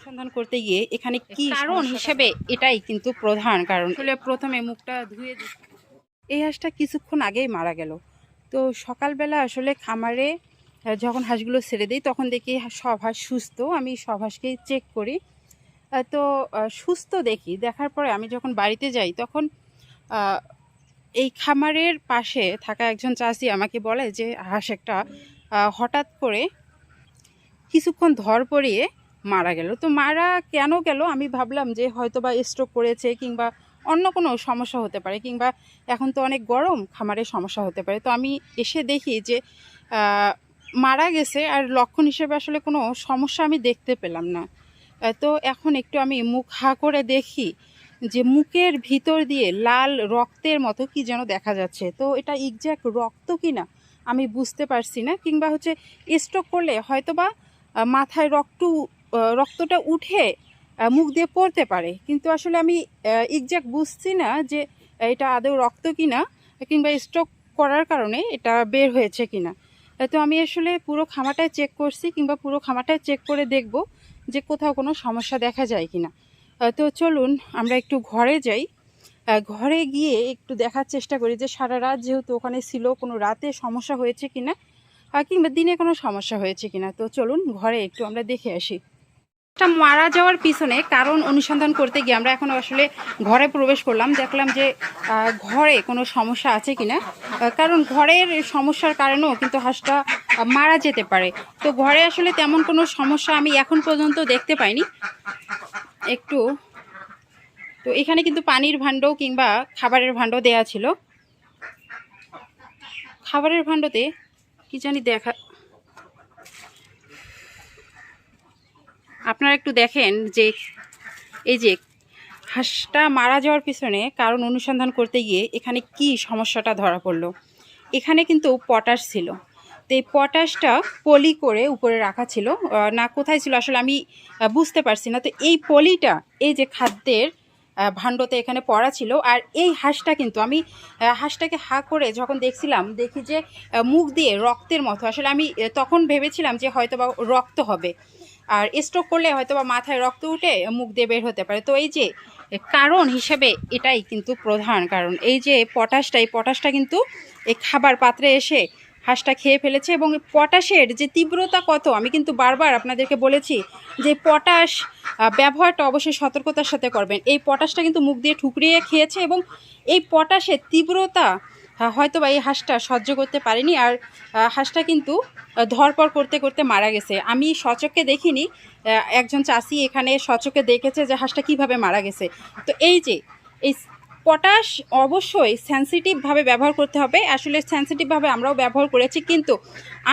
অনুসন্ধান করতে গিয়ে এখানে কি কারণ হিসেবে এটাই কিন্তু প্রধান কারণ। আসলে প্রথমে মুখটা ধুয়ে এই হাঁসটা কিছুক্ষণ আগেই মারা গেল। তো সকালবেলা আসলে খামারে যখন হাঁসগুলো ছেড়ে দিই তখন দেখি সব হাঁস সুস্থ। আমি সব হাঁসকেই চেক করি। তো সুস্থ দেখি। দেখার পরে আমি যখন বাড়িতে যাই তখন আহ, এই খামারের পাশে থাকা একজন চাষি আমাকে বলে যে হাঁস একটা হঠাৎ করে কিছুক্ষণ ধর পড়িয়ে মারা গেল। তো মারা কেন গেল? আমি ভাবলাম যে হয়তো বা স্ট্রোক করেছে কিংবা অন্য কোনো সমস্যা হতে পারে কিংবা এখন তো অনেক গরম খামারে সমস্যা হতে পারে। তো আমি এসে দেখি যে মারা গেছে আর লক্ষণ হিসেবে আসলে কোনো সমস্যা আমি দেখতে পেলাম না। তো এখন একটু আমি মুখ হা করে দেখি যে মুখের ভিতর দিয়ে লাল রক্তের মতো কি যেন দেখা যাচ্ছে। তো এটা এক্স্যাক্ট রক্ত কি না আমি বুঝতে পারছি না কিংবা হচ্ছে স্ট্রোক করলে হয়তোবা আহ, মাথায় রক্ত রক্তটা উঠে মুখ দিয়ে পড়তে পারে। কিন্তু আসলে আমি এক্স্যাক্ট বুঝছি না যে এটা আদৌ রক্ত কিনা কিংবা স্ট্রোক করার কারণে এটা বের হয়েছে কিনা। তো আমি আসলে পুরো খামাটায় চেক করছি কিংবা পুরো খামাটায় চেক করে দেখব যে কোথাও কোনো সমস্যা দেখা যায় কিনা। তো চলুন আমরা একটু ঘরে যাই। ঘরে গিয়ে একটু দেখার চেষ্টা করি যে সারা রাত যেহেতু ওখানে ছিল, কোনো রাতে সমস্যা হয়েছে কিনা কিংবা দিনে কোনো সমস্যা হয়েছে কিনা। তো চলুন ঘরে একটু আমরা দেখে আসি। এটা মারা যাওয়ার পিছনে কারণ অনুসন্ধান করতে গিয়ে আমরা এখন আসলে ঘরে প্রবেশ করলাম, দেখলাম যে ঘরে কোনো সমস্যা আছে কিনা। কারণ ঘরের সমস্যার কারণেও কিন্তু হাঁসটা মারা যেতে পারে। তো ঘরে আসলে তেমন কোনো সমস্যা আমি এখন পর্যন্ত দেখতে পাইনি। একটু, তো এখানে কিন্তু পানির ভাণ্ড কিংবা খাবারের ভাণ্ড দেয়া ছিল। খাবারের ভাণ্ডতে কি জানি দেখা আপনারা একটু দেখেন যে এই যে হাঁসটা মারা যাওয়ার পিছনে কারণ অনুসন্ধান করতে গিয়ে এখানে কি সমস্যাটা ধরা পড়ল। এখানে কিন্তু পটাশ ছিল। তো এই পটাশটা পলি করে উপরে রাখা ছিল। না, কোথায় ছিল আসলে আমি বুঝতে পারছি না। তো এই পলিটা, এই যে খাদ্যের ভাণ্ডতে এখানে পড়া ছিল। আর এই হাঁসটা কিন্তু আমি হাঁসটাকে হা করে যখন দেখছিলাম, দেখি যে মুখ দিয়ে রক্তের মতো। আসলে আমি তখন ভেবেছিলাম যে হয়তো বা রক্ত হবে। আর স্ট্রোক করলে হয়তো বা মাথায় রক্ত উঠে মুখ দিয়ে বের হতে পারে। তো এই যে, কারণ হিসেবে এটাই কিন্তু প্রধান কারণ। এই যে পটাশটা, এই পটাশটা কিন্তু এই খাবার পাত্রে এসে হাঁসটা খেয়ে ফেলেছে এবং পটাশের যে তীব্রতা কত, আমি কিন্তু বারবার আপনাদেরকে বলেছি যে পটাশ ব্যবহারটা অবশ্যই সতর্কতার সাথে করবেন। এই পটাশটা কিন্তু মুখ দিয়ে ঠুকরিয়ে খেয়েছে এবং এই পটাশের তীব্রতা হয়তো বা এই হাঁসটা সহ্য করতে পারেনি আর হাঁসটা কিন্তু আহ, ধরপড় করতে করতে মারা গেছে। আমি সচক্ষে দেখিনি একজন চাষি এখানে সচক্ষে দেখেছে যে হাঁসটা কীভাবে মারা গেছে। তো এই যে এই পটাশ অবশ্যই সেন্সিটিভভাবে ব্যবহার করতে হবে। আসলে সেন্সিটিভভাবে আমরাও ব্যবহার করেছি কিন্তু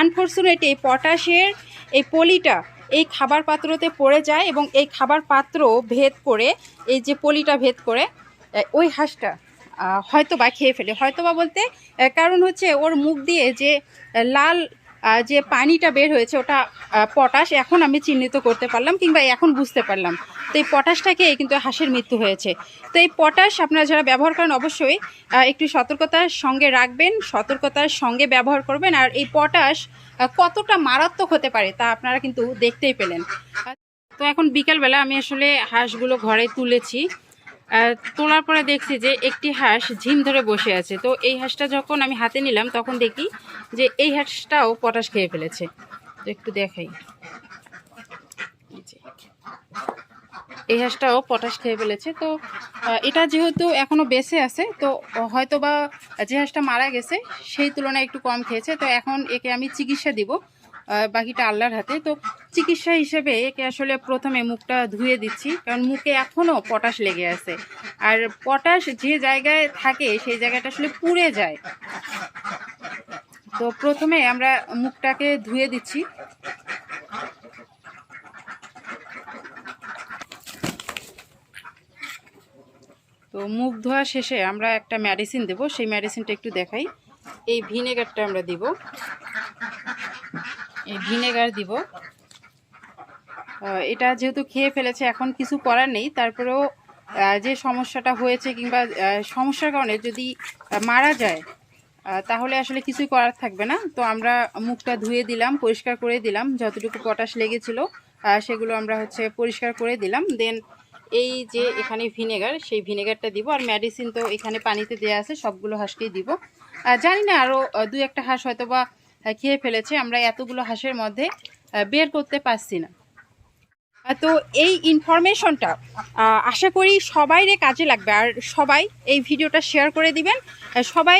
আনফর্চুনেট এই পটাশের এই পলিটা এই খাবার পাত্রতে পড়ে যায় এবং এই খাবার পাত্র ভেদ করে এই যে পলিটা ভেদ করে ওই হাঁসটা হয়তো বা খেয়ে ফেলে। হয়তো বা বলতে কারণ হচ্ছে ওর মুখ দিয়ে যে লাল যে পানিটা বের হয়েছে, ওটা পটাশ এখন আমি চিহ্নিত করতে পারলাম কিংবা এখন বুঝতে পারলাম। তো এই পটাশটাকে কিন্তু হাঁসের মৃত্যু হয়েছে। তো এই পটাশ আপনারা যারা ব্যবহার করেন অবশ্যই একটু সতর্কতার সঙ্গে রাখবেন, সতর্কতার সঙ্গে ব্যবহার করবেন। আর এই পটাশ কতটা মারাত্মক হতে পারে তা আপনারা কিন্তু দেখতেই পেলেন। তো এখন বিকালবেলা আমি আসলে হাঁসগুলো ঘরে তুলেছি। তোলার পরে দেখছি যে একটি হাঁস ঝিম ধরে বসে আছে। তো এই হাঁসটা যখন আমি হাতে নিলাম, তখন দেখি যে এই হাঁসটাও পটাশ খেয়ে ফেলেছে। তো একটু দেখাই। এই হাঁসটাও পটাশ খেয়ে ফেলেছে। তো এটা যেহেতু এখনও বেঁচে আছে, তো হয়তো বা যে হাঁসটা মারা গেছে, সেই তুলনায় একটু কম খেয়েছে। তো এখন একে আমি চিকিৎসা দিব। বাকিটা আল্লাহর হাতে। তো চিকিৎসা হিসেবে একে আসলে প্রথমে মুখটা ধুয়ে দিচ্ছি, কারণ মুখে এখনও পটাশ লেগে আছে। আর পটাশ যে জায়গায় থাকে, সেই জায়গাটা আসলে পুড়ে যায়। তো প্রথমে আমরা মুখটাকে ধুয়ে দিচ্ছি। তো মুখ ধোয়া শেষে আমরা একটা মেডিসিন দেব, সেই মেডিসিনটা একটু দেখাই। এই ভিনেগারটা আমরা দিব। ভিনেগার দিব। এটা যেহেতু খেয়ে ফেলেছে, এখন কিছু করার নেই। তারপরেও যে সমস্যাটা হয়েছে কিংবা সমস্যার কারণে যদি মারা যায় তাহলে আসলে কিছুই করার থাকবে না। তো আমরা মুখটা ধুয়ে দিলাম, পরিষ্কার করে দিলাম, যতটুকু পটাশ লেগেছিল সেগুলো আমরা হচ্ছে পরিষ্কার করে দিলাম। দেন এই যে এখানে ভিনেগার, সেই ভিনেগারটা দিব। আর মেডিসিন তো এখানে পানিতে দেওয়া আছে, সবগুলো হাঁসকেই দিব। জানি না আরও দু একটা হাঁস হয়তো বা খেয়ে ফেলেছে। আমরা এতগুলো হাঁসের মধ্যে বের করতে পারছি না। তো এই ইনফরমেশনটা আশা করি সবাইরে কাজে লাগবে। আর সবাই এই ভিডিওটা শেয়ার করে দিবেন। সবাই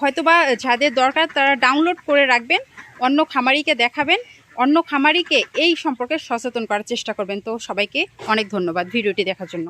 হয়তোবা যাদের দরকার তারা ডাউনলোড করে রাখবেন, অন্য খামারিকে দেখাবেন, অন্য খামারিকে এই সম্পর্কে সচেতন করার চেষ্টা করবেন। তো সবাইকে অনেক ধন্যবাদ ভিডিওটি দেখার জন্য।